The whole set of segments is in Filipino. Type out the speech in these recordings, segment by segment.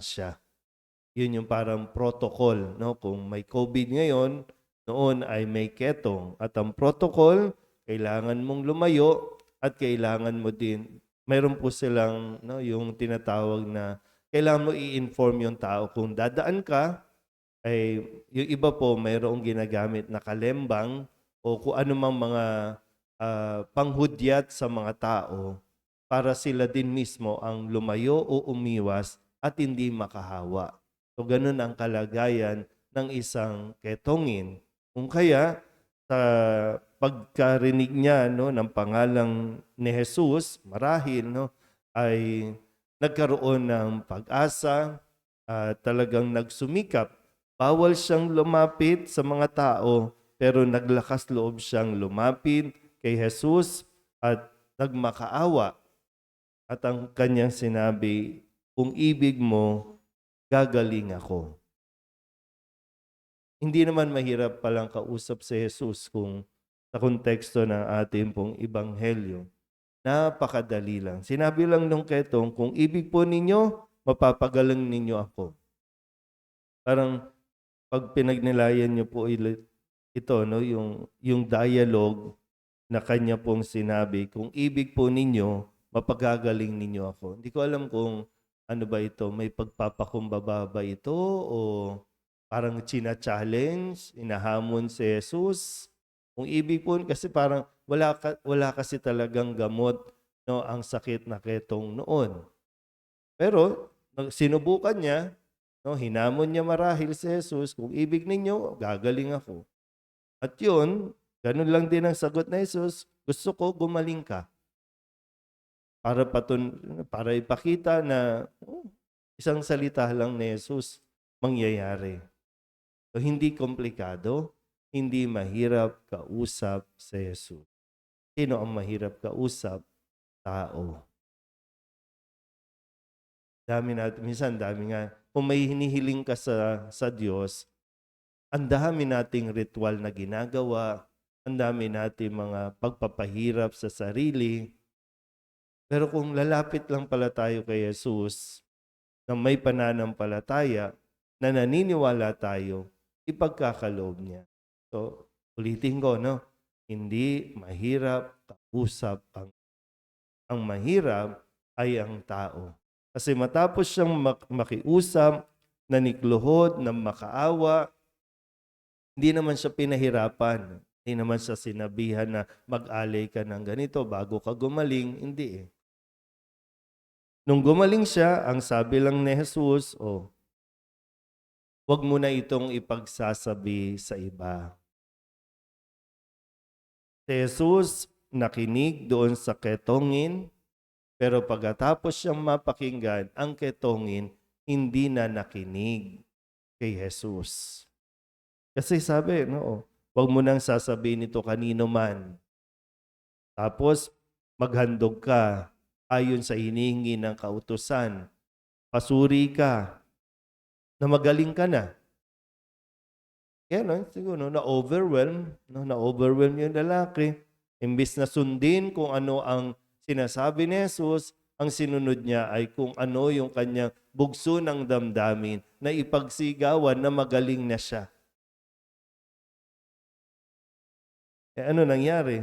siya. Yun yung parang protocol, no? Kung may COVID ngayon, noon ay may ketong. At ang protocol, kailangan mong lumayo at kailangan mo din, mayroon po silang no, yung tinatawag na kailangan mo i-inform yung tao kung dadaan ka, ay yung iba po mayroong ginagamit na kalembang o kung ano mang mga ah, panghudyat sa mga tao para sila din mismo ang lumayo o umiwas at hindi makahawa. So ganun ang kalagayan ng isang ketongin. Kung kaya sa pagkarinig niya no ng pangalang ni Jesus, marahil no ay nagkaroon ng pag-asa at talagang nagsumikap. Bawal siyang lumapit sa mga tao pero naglakas loob siyang lumapit kay Jesus at nagmakaawa. At ang kanyang sinabi, kung ibig mo, gagaling ako. Hindi naman mahirap palang kausap si Jesus kung sa konteksto ng ating pong ibanghelyo. Napakadali lang. Sinabi lang nung ketong, kung ibig po ninyo, mapapagalang ninyo ako. Parang pag pinagnilayan niyo po ito, no, yung, yung dialogue na kanya pong sinabi, kung ibig po ninyo, mapagagaling ninyo ako. Hindi ko alam kung ano ba ito, may pagpapakumbaba ba ito o parang china-challenge, inahamon si Jesus. Kung ibig po, kasi parang wala, ka, wala kasi talagang gamot no, ang sakit na ketong noon. Pero sinubukan niya, no, hinamon niya marahil si Jesus, kung ibig ninyo, gagaling ako. At yun, ganun lang din ang sagot na Jesus, gusto ko gumaling ka. Para patun para ipakita na oh, isang salita lang ni Jesus mangyayari. So, hindi komplikado, hindi mahirap kausap si Jesus. Sino ang mahirap kausap? Tao. Dami natin, minsan dami nga, kung may hinihiling ka sa, sa Diyos, ang dami nating ritual na ginagawa, ang dami nating mga pagpapahirap sa sarili. Pero kung lalapit lang pala tayo kay Jesus, na may pananampalataya, na naniniwala tayo, ipagkakaloob niya. So, ulitin ko, no? Hindi mahirap kausap ang ang mahirap ay ang tao. Kasi matapos siyang mak- makiusap, nanikluhod, na makaawa, hindi naman siya pinahirapan. Hindi naman siya sinabihan na mag-alay ka ng ganito bago ka gumaling. Hindi eh. Nung gumaling siya, ang sabi lang ni Jesus, oh, wag mo na itong ipagsasabi sa iba. Si Jesus nakinig doon sa ketongin, pero pagkatapos siyang mapakinggan, ang ketongin hindi na nakinig kay Jesus. Kasi sabi, no, wag mo nang sasabihin ito kanino man. Tapos, maghandog ka ayon sa hinihingi ng kautusan. Pasuri ka na magaling ka na. Kaya no, siguro na-overwhelm, no, na-overwhelm yung lalaki. Imbis na sundin kung ano ang sinasabi ni Jesus, ang sinunod niya ay kung ano yung kanyang bugso ng damdamin na ipagsigawan na magaling na siya. Eh ano nangyari?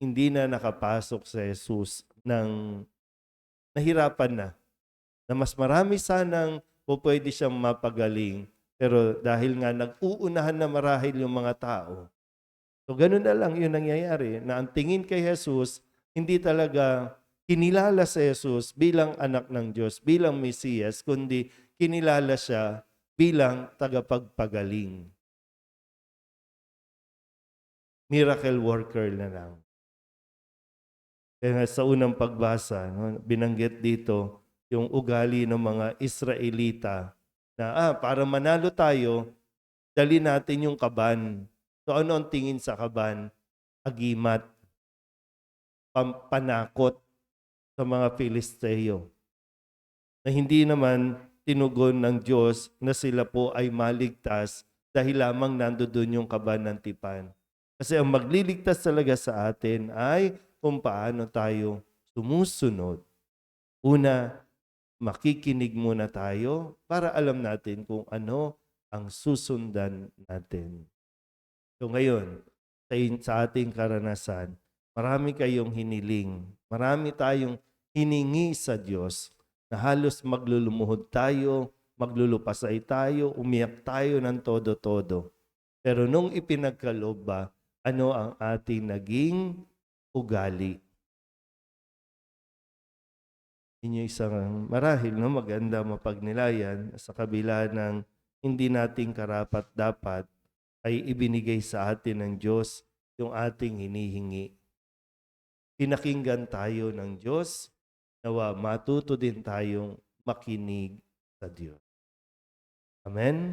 Hindi na nakapasok si Jesus ng nahirapan na. Na mas marami sanang po pwede siyang mapagaling. Pero dahil nga nag-uunahan na marahil yung mga tao, So ganun na lang yung nangyayari na ang tingin kay Jesus, hindi talaga kinilala si Jesus bilang anak ng Diyos, bilang Mesiyas, kundi kinilala siya bilang tagapagpagaling. Miracle worker na lang. Kaya nga sa unang pagbasa, no, binanggit dito yung ugali ng mga Israelita na ah, para manalo tayo, dali natin yung kaban. So ano ang tingin sa kaban? Agimat. Pampanakot sa mga Filisteo. Na hindi naman tinugon ng Diyos na sila po ay maligtas dahil lamang nandoon yung kaban ng tipan. Kasi ang magliligtas talaga sa atin ay kung paano tayo sumusunod. Una, makikinig muna tayo para alam natin kung ano ang susundan natin. So ngayon, sa, in- sa ating karanasan, marami kayong hiniling. Marami tayong hiningi sa Diyos na halos maglulumuhod tayo, maglulupasay tayo, umiyak tayo ng todo-todo. Pero nung ipinagkaloob ba, ano ang ating naging ugali? Inyo isang marahil no maganda mapagnilayan sa kabila ng hindi nating karapat dapat ay ibinigay sa atin ng Diyos yung ating hinihingi. Pinakinggan tayo ng Diyos, nawa matuto din tayong makinig sa Diyos. Amen?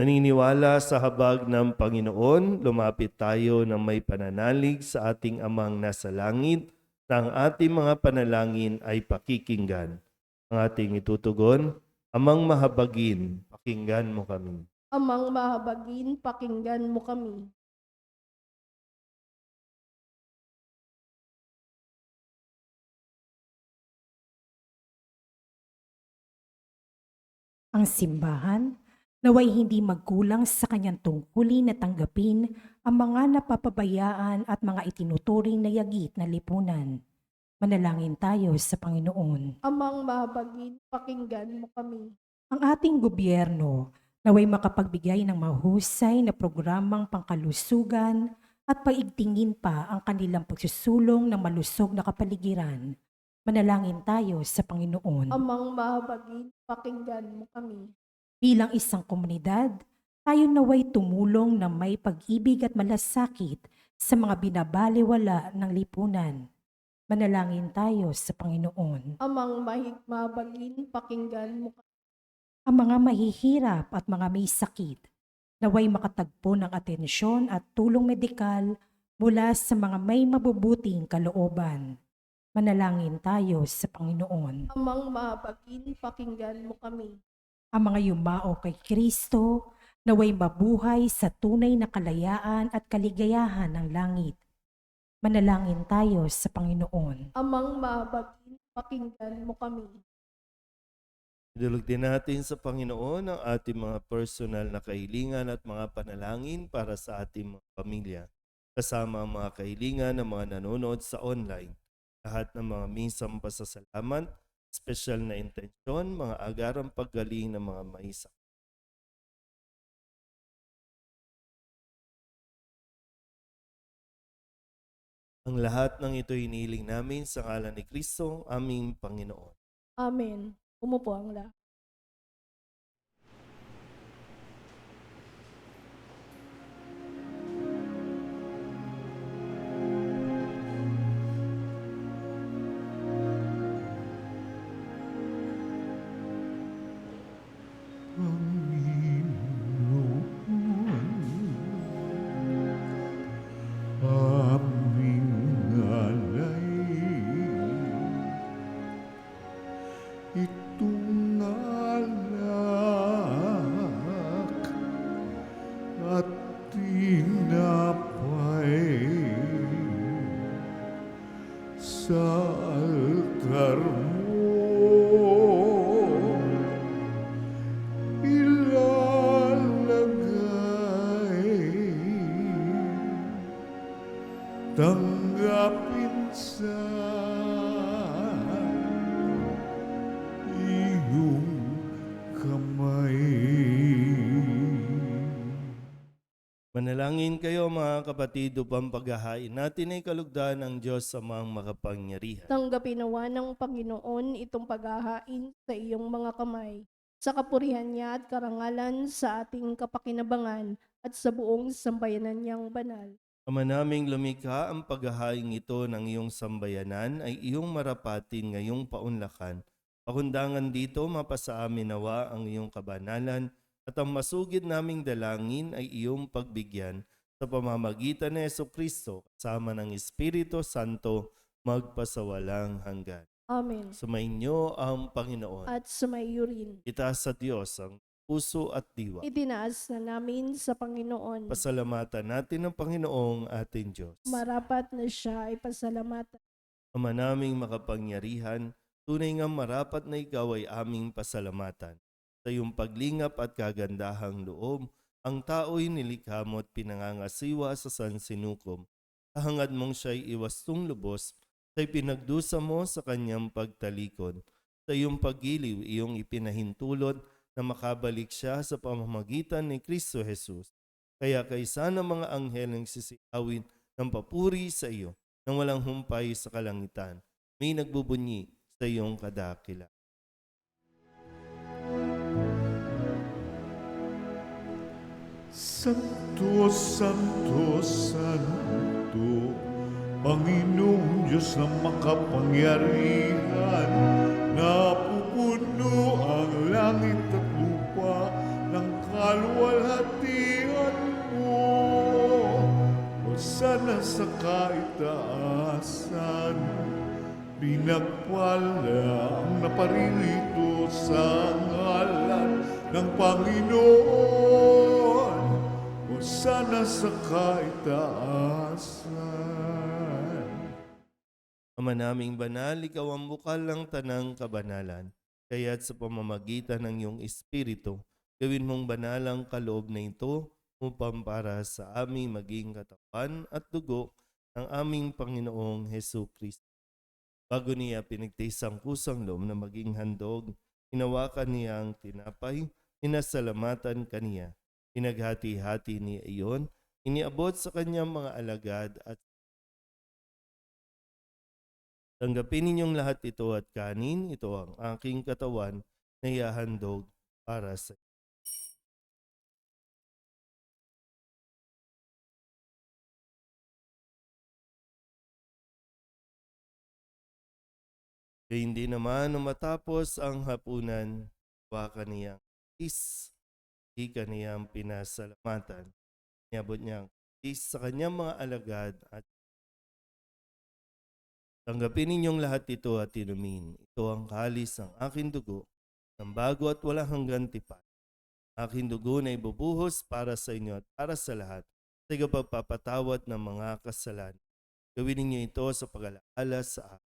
Naniniwala sa habag ng Panginoon, lumapit tayo ng may pananalig sa ating amang nasa langit na ang ating mga panalangin ay pakikinggan. Ang ating itutugon, Amang mahabagin, pakinggan mo kami. Amang mahabagin, pakinggan mo kami. ang simbahan naway hindi magkulang sa kanyang tungkulin na tanggapin ang mga napapabayaan at mga itinuturing na yagit na lipunan. Manalangin tayo sa Panginoon. Amang mahabagin, pakinggan mo kami. Ang ating gobyerno naway makapagbigay ng mahusay na programang pangkalusugan at paigtingin pa ang kanilang pagsusulong ng malusog na kapaligiran. Manalangin tayo sa Panginoon. Amang mahabagin, pakinggan mo kami. Bilang isang komunidad, tayo naway tumulong na may pag-ibig at malasakit sa mga binabaliwala ng lipunan. Manalangin tayo sa Panginoon. Amang mahig mahabagin, pakinggan mo kami. Ang mga mahihirap at mga may sakit, naway makatagpo ng atensyon at tulong medikal mula sa mga may mabubuting kalooban. Manalangin tayo sa Panginoon. Amang mahabagin, pakinggan mo kami. Ang mga yumao kay Kristo naway mabuhay sa tunay na kalayaan at kaligayahan ng langit. Manalangin tayo sa Panginoon. Amang mahabagin, pakinggan mo kami. Idulog din natin sa Panginoon ang ating mga personal na kahilingan at mga panalangin para sa ating mga pamilya. Kasama ang mga kahilingan ng mga nanonood sa online. Lahat ng mga minsang pasasalamat, special na intensyon, mga agarang paggaling ng mga maisa. Ang lahat ng ito hiniling namin sa ngalan ni Kristo, aming Panginoon. Amen. Umupo ang lahat. Kapatid upang paghahain natin ay kalugdan ng Diyos sa mga makapangyarihan. Tanggapin nawa ng Panginoon itong paghahain sa iyong mga kamay, sa kapurihan niya at karangalan sa ating kapakinabangan at sa buong sambayanan niyang banal. Ama naming lumikha ang paghahain ito ng iyong sambayanan ay iyong marapatin ngayong paunlakan. Pakundangan dito mapasa amin nawa ang iyong kabanalan at ang masugid naming dalangin ay iyong pagbigyan sa pamamagitan ni Yeso Kristo kasama ng Espiritu Santo magpasawalang hanggan. Amen. Sumainyo ang Panginoon. At sumayo rin. Itaas sa Diyos ang puso at diwa. Itinaas na namin sa Panginoon. Pasalamatan natin ang Panginoong ating Diyos. Marapat na siya ay pasalamatan. Ama naming makapangyarihan, tunay nga marapat na ikaw ay aming pasalamatan. Sa iyong paglingap at kagandahang loob, ang tao'y nilikha mo at pinangangasiwa sa sansinukom. Kahangad mong siya'y iwastong lubos, siya'y pinagdusa mo sa kanyang pagtalikod. Sa iyong paggiliw, iyong ipinahintulot na makabalik siya sa pamamagitan ni Kristo Jesus. Kaya kaysa ng mga anghel ang sisiawin ng papuri sa iyo, nang walang humpay sa kalangitan, may nagbubunyi sa iyong kadakila. Santo, Santo, Santo, Panginoong Diyos na makapangyarihan, napupuno ang langit at lupa ng kaluwalhatian mo. O sana sa kaitaasan, pinagpala ang naparirito sa ngalan ng Panginoon. Sana sa kaitaasan. Ama naming banal, ikaw ang bukal ng tanang kabanalan. Kaya't sa pamamagitan ng iyong Espiritu, gawin mong banal ang kaloob na ito upang para sa aming maging katawan at dugo ng aming Panginoong Heso Kristo. Bago niya pinagtiis ang kusang loob na maging handog, hinawakan niya ang tinapay, inasalamatan kaniya. Pinaghati-hati niya iyon, iniabot sa kanyang mga alagad at Tanggapin ninyong lahat ito at kanin, ito ang aking katawan na ihahandog para sa Kaya hindi naman matapos ang hapunan, waka niyang is, di kaniyang pinasalamatan. Niabot niyang is sa kanyang mga alagad at Tanggapin ninyong lahat ito at inumin. Ito ang kalis ng aking dugo, ng bago at walang hanggang tipan. Aking dugo na ibubuhos para sa inyo at para sa lahat sa pagpapatawad ng mga kasalanan. Gawin ninyo ito sa pag-alaala sa akin.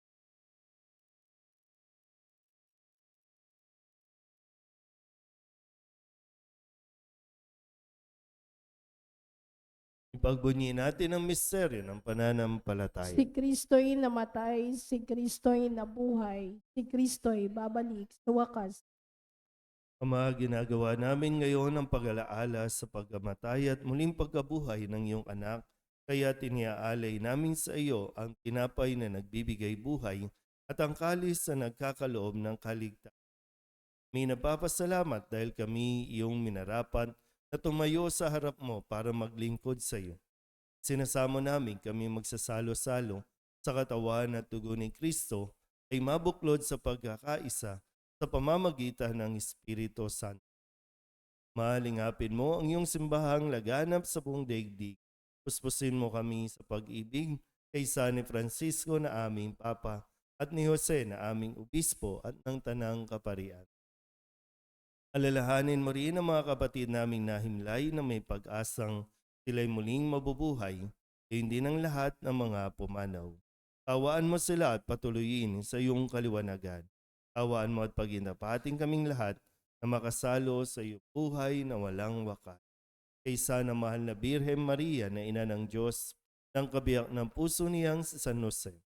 Ipagbunyi natin ang misteryo ng pananampalataya. Si Kristo'y namatay, si Kristo'y nabuhay, si Kristo'y babalik sa wakas. Ama, ginagawa namin ngayon ang pag-alaala sa pagkamatay at muling pagkabuhay ng iyong anak, kaya tiniaalay namin sa iyo ang tinapay na nagbibigay buhay at ang kalis na nagkakaloob ng kaligtasan. May napapasalamat dahil kami iyong minarapan na tumayo sa harap mo para maglingkod sa iyo. Sinasamo namin kami magsasalo-salo sa katawan at dugo ni Kristo ay mabuklod sa pagkakaisa sa pamamagitan ng Espiritu Santo. Mahalingapin mo ang iyong simbahang laganap sa buong daigdig. Puspusin mo kami sa pag-ibig kaysa ni Francisco na aming Papa at ni Jose na aming Obispo at ng Tanang Kaparian. Alalahanin mo rin ang mga kapatid naming nahimlay na may pag-asang sila'y muling mabubuhay, gayon din ang lahat ng mga pumanaw. Tawaan mo sila at patuloyin sa iyong kaliwanagan. Tawaan mo at paginapating kaming lahat na makasalo sa iyong buhay na walang wakas. Kaysa na mahal na Birhen Maria na ina ng Diyos, ng kabiyak ng puso niyang si San Jose.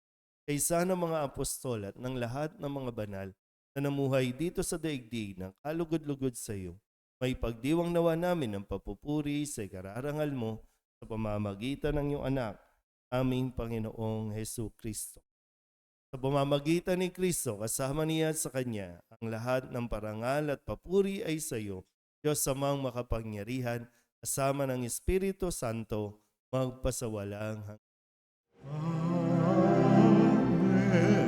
Kaysa ng mga apostol at ng lahat ng mga banal na namuhay dito sa daigdig ng kalugod-lugod sa iyo. May pagdiwang nawa namin ng papupuri sa ikararangal mo sa pamamagitan ng iyong anak, aming Panginoong Heso Kristo. Sa pamamagitan ni Kristo, kasama niya sa Kanya, ang lahat ng parangal at papuri ay sa iyo, Diyos samang makapangyarihan, kasama ng Espiritu Santo, magpasawalang hanggan. Amen. Amen.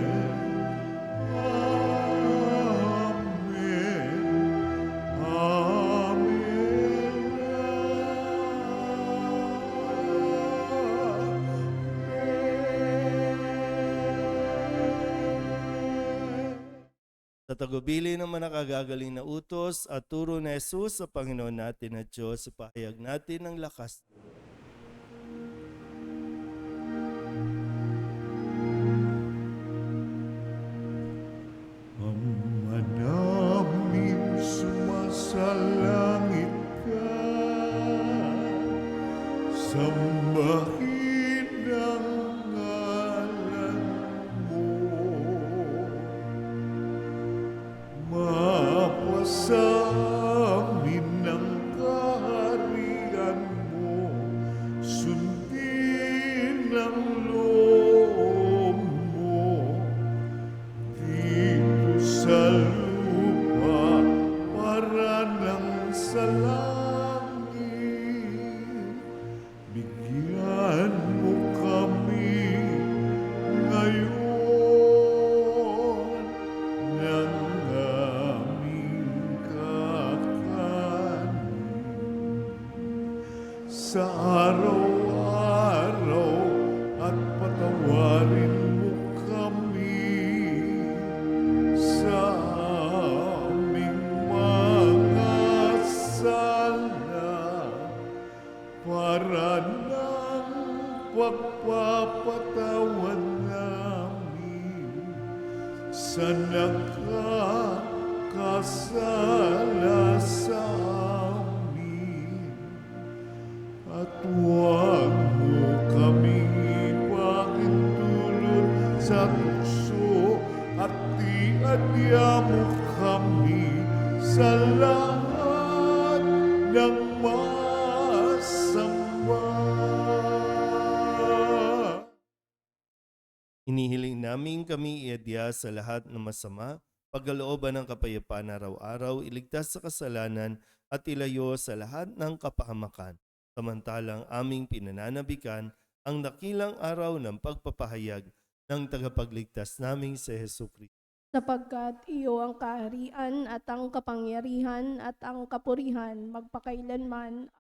Tagubili ng mga nakagagaling na utos at turo na Jesus sa Panginoon natin at Diyos, ipahayag natin ang lakas sa sa tukso at iadya mo kami sa lahat ng masama. Inihiling namin kami iadya sa lahat ng masama, pagkalooban ng kapayapaan araw-araw, iligtas sa kasalanan at ilayo sa lahat ng kapahamakan. Samantalang aming pinananabikan ang dakilang araw ng pagpapahayag ng tagapagligtas naming si Heso Kristo. sapagkat iyo ang kaharian at ang kapangyarihan at ang kapurihan magpakailanman.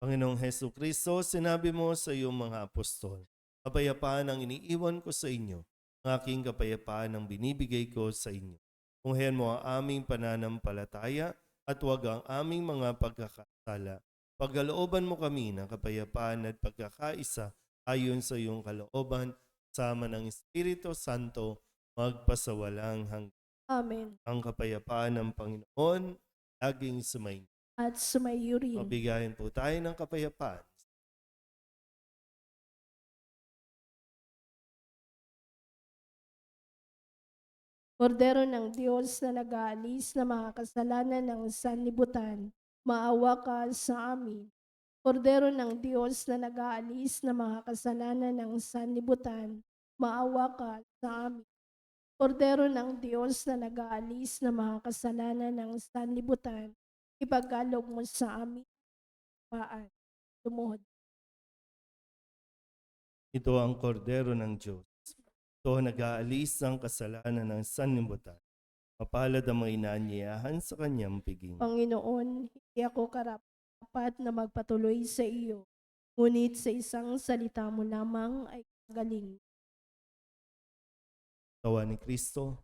Panginoong Heso Kristo, sinabi mo sa iyong mga apostol, Kapayapaan ang iniiwan ko sa inyo, ang aking kapayapaan ang binibigay ko sa inyo. Kunghayan mo ang aming pananampalataya at huwag ang aming mga pagkakasala. Pagkalooban mo kami ng kapayapaan at pagkakaisa ayon sa iyong kalooban, sama ng Espiritu Santo, magpasawalang hanggang Amen. ang kapayapaan ng Panginoon, laging sumayin. At sumayo rin. Mabigayan po tayo ng kapayapaan. Kordero ng Diyos na nag-aalis na mga kasalanan ng sanlibutan, maawa ka sa amin. Kordero ng Diyos na nag-aalis na mga kasalanan ng sanlibutan, maawa ka sa amin. Kordero ng Diyos na nag-aalis na mga kasalanan ng sanlibutan, ipagkalog mo sa amin. Paan. Lumuhod. Ito ang kordero ng Diyos. Ito ang nag-aalis ng kasalanan ng sanlibutan. Mapalad ang mga inaanyayahan sa kanyang piging. Panginoon, hindi ako karapat na magpatuloy sa iyo. Ngunit sa isang salita mo lamang ay galing. Tawa ni Kristo,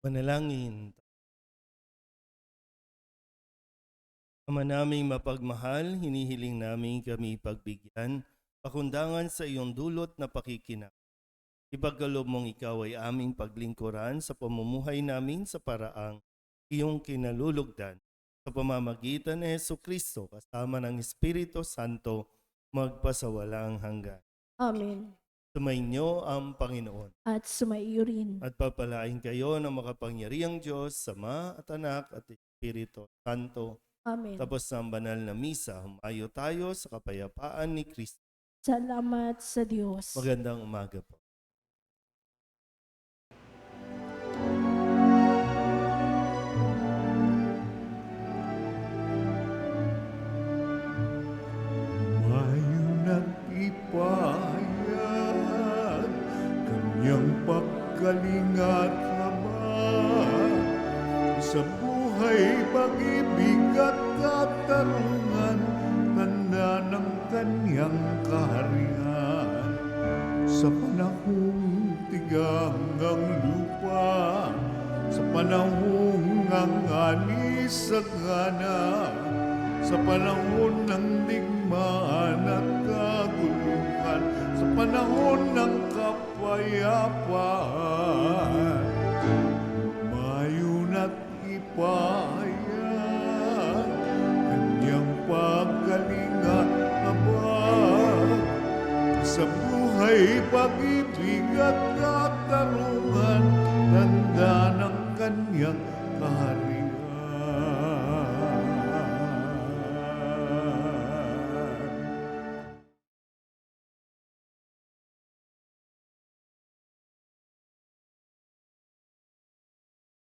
Manalangin. Ama naming mapagmahal, hinihiling namin kami pagbigyan, pakundangan sa iyong dulot na pakikinap. Ipagkalob mong ikaw ay aming paglingkuran sa pamumuhay namin sa paraang iyong kinalulugdan sa pamamagitan ni Yesu Kristo kasama ng Espiritu Santo magpasawalang hanggan. Amen. Sumainyo ang Panginoon At sumaiyo rin. at papalain kayo ng makapangyariang Diyos, Sama at Anak at Espiritu Santo. Amen. Tapos ng banal na misa, humayo tayo sa kapayapaan ni Kristo. Salamat sa Diyos. Magandang umaga po. Pagkalingat habang sa buhay pag-ibig at katarungan, tanda ng kanyang kaharian. Sa panahong tigang ang lupa, sa panahong ang anis at gana, sa panahon ng digmaan at kaguluhan, sa panahon ng kapayapaan, mayon at ipayag, kanyang pagkalinga abang, sa buhay pag-ibig at katarungan, tanda ng kanyang kaharian.